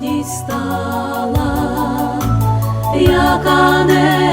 молодість стала, яка не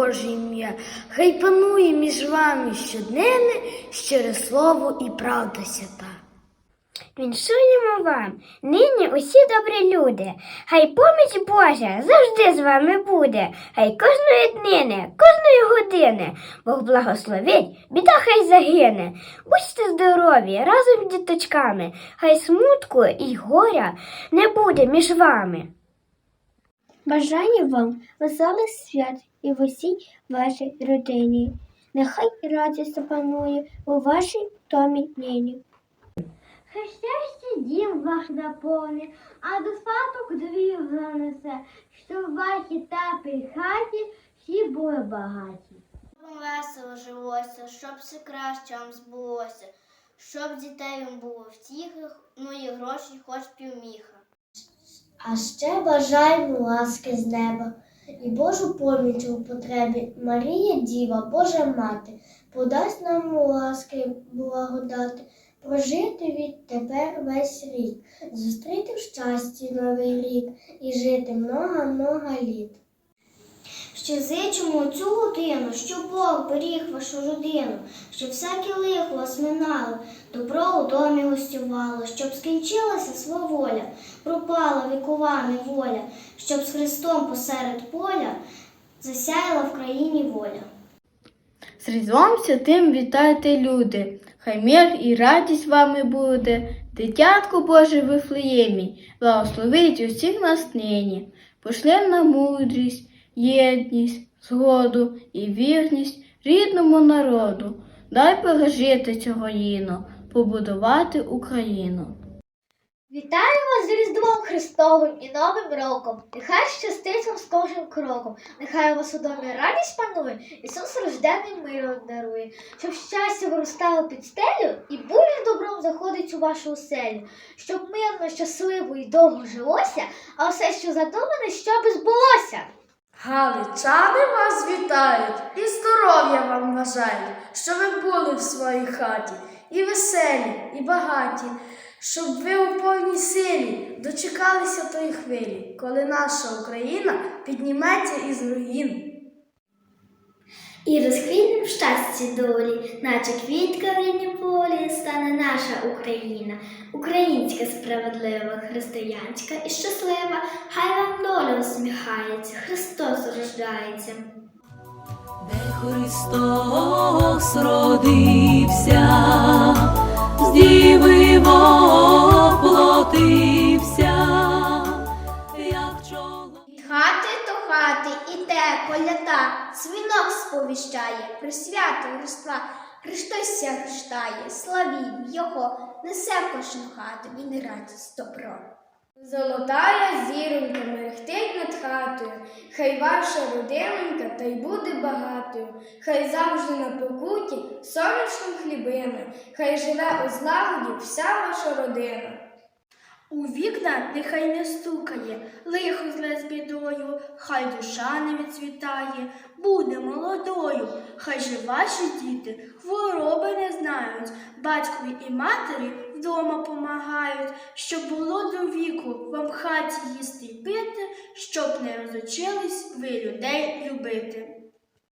Боже ім'я, хай панує між вами щоднини щире слово і правда свята. віншуємо вам. Нині усі добрі люди. Хай поміч Божа завжди з вами буде. Хай кожної днини, кожної години Бог благословить, біда хай загине. Будьте здорові разом з діточками. Хай смутку і горя не буде між вами. Бажаю вам веселих свят і в усій вашій родині. Нехай радість панує у вашій домі нині. Хай щастя дім ваш наповне, а до достаток двір занесе, щоб в вашій теплій хаті всі були багаті. Щоб весело жилося, щоб все краще вам збулося, щоб дітей вам було втіхи, ну і грошей хоч півміха. А ще бажаємо ласки з неба і Божу поміч у потребі. Марія Діва, Божа Мати, подасть нам ласки благодати, прожити відтепер весь рік, зустріти в щасті новий рік і жити много-много літ. Ще зичимо цю годину, щоб Бог беріг вашу родину, щоб всяке лихо вас минало, добро у домі гостювало, щоб скінчилася сваволя, пропала вікова неволя, щоб з Христом посеред поля засяяла в країні воля. З Різдвом Святим вітайте, люди, хай мир і радість вами буде, дитятко Боже Вифлеємі, благословить усіх нас нині, пошле нам мудрість, єдність, згоду і вірність рідному народу. Дай пережити цього їно, побудувати Україну. Вітаю вас з Різдвом Христовим і Новим роком. Нехай щастить вам з кожним кроком. Нехай у вас у домі радість панує, Ісус рождений миром дарує, щоб щастя виростало під стелю і буря добром заходить у вашу оселю, щоб мирно, щасливо і довго жилося, а все, що задумане, щоб збулося. Галичани вас вітають і здоров'я вам бажають, що ви були в своїй хаті, і веселі, і багаті, щоб ви у повній силі дочекалися тої хвилі, коли наша Україна підніметься із руїн. І розквітне в щасті долі, наче квітка в рідній полі, стане наша Україна, українська справедлива, християнська і щаслива, хай вам доля усміхається, Христос рождається. де Христос родився, з коляда, дзвінок сповіщає, при свято Рождества Христос ся рождає, славім Його, несе в кожну хату, він радість добро. Золотая зіронька мерехтить над хатою, хай ваша родинонька та й буде багатою, хай завжди на покуті сонячним хлібине, хай живе у злагоді вся ваша родина. У вікна нехай не стукає, лихо зле з бідою, хай душа не відцвітає, буде молодою, хай же ваші діти хвороби не знають, батькові і матері вдома помагають, щоб було до віку вам хаті їсти й пити, щоб не розучились ви людей любити.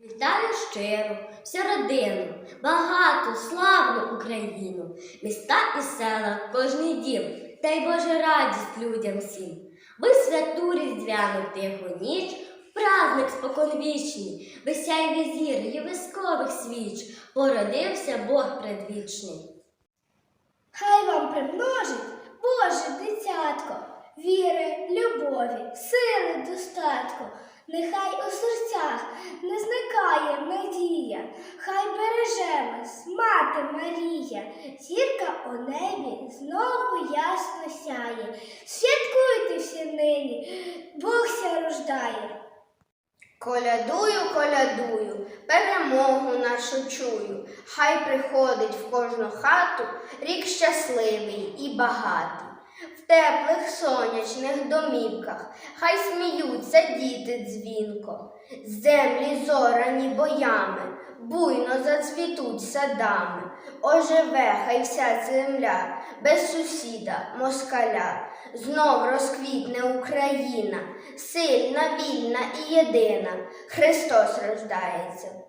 Вітаю щиро, всю родину, багату, славну Україну, міста і села, кожний дім, дай Боже радість людям всім. Ви святу різдвяну тиху ніч, праздник споконвічний, ви сяйві зір і вискових свіч, породився Бог предвічний. Хай вам примножить Боже дитятко, віри, любові, сили, достатку. Нехай у серцях не зникає надія, хай береже вас, мати Марія, зірка у небі знову ясно сяє. Святкуйте всі нині, Бог ся рождає. Колядую, колядую, перемогу нашу чую. Хай приходить в кожну хату рік щасливий і багатий. В теплих сонячних домівках. Хай сміються діти дзвінко, землі зорані боями, буйно зацвітуть садами, оживе хай вся земля без сусіда, москаля, знов розквітне Україна, сильна, вільна і єдина, Христос рождається.